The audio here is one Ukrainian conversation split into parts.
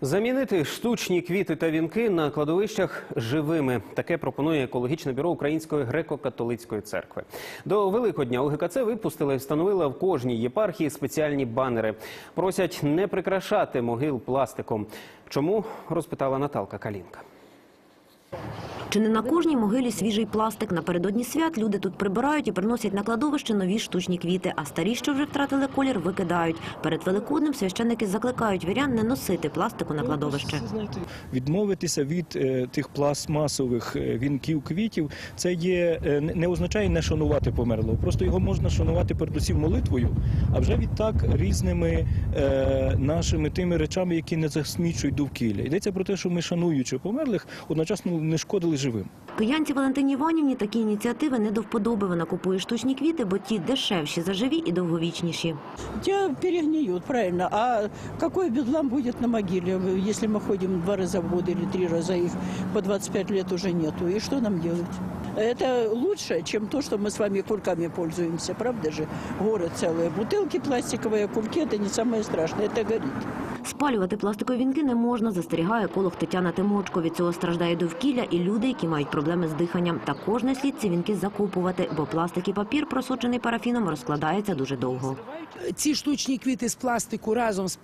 Замінити штучні квіти та вінки на кладовищах живими. Таке пропонує екологічне бюро Української греко-католицької церкви. До Великодня УГКЦ випустила і встановила в кожній єпархії спеціальні банери. Просять не прикрашати могил пластиком. Чому розпитала Наталка Калінка. Чи не на кожній могилі свіжий пластик? Напередодні свят люди тут прибирають і приносять на кладовище нові штучні квіти, а старі, що вже втратили колір, викидають. Перед Великоднем священники закликають вірян не носити пластику на кладовище. Відмовитися від е, тих пластмасових е, вінків квітів, це є е, не- означає не шанувати померлого. Просто його можна шанувати передусім молитвою, а вже відтак різними нашими тими речами, які не засмічують довкілля. Йдеться про те, що ми шануючи померлих, одночасно не шкодили живим. Киянці Валентині Іванівні такі ініціативи не до вподоби. Вона купує штучні квіти, бо ті дешевші за живі і довговічніші. Те перегниют, правильно. А какой бедлам будет на могиле, если мы ходим два раза в год или три раза, их по 25 лет уже нету? И что нам делать? Это лучше, чем то, что мы с вами кульками пользуемся, правда же? Горы целые. Бутылки пластиковые, кульки – это не самое страшное, это горит. Спалювати пластикові вінки не можна, застерігає еколог Тетяна Тимочко. Від цього страждає довкілля і люди, які мають проблеми з диханням. Також не слід ці вінки закопувати, бо пластик і папір, просочений парафіном, розкладається дуже довго. ці штучні квіти з пластику разом з,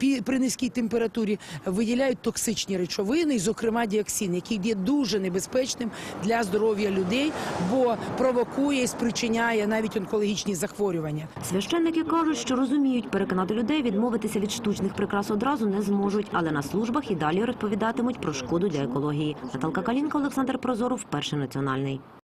пі- при низькій температурі виділяють токсичні речовини, і, зокрема діоксин, який є дуже небезпечним для здоров'я людей, бо провокує і спричиняє навіть онкологічні захворювання. Священники кажуть, що розуміють, переконати людей відмовитися від штучних прикрас одразу не зможуть, але на службах і далі розповідатимуть про шкоду для екології. Наталка Калінка, Олександр Прозоров, перший національний.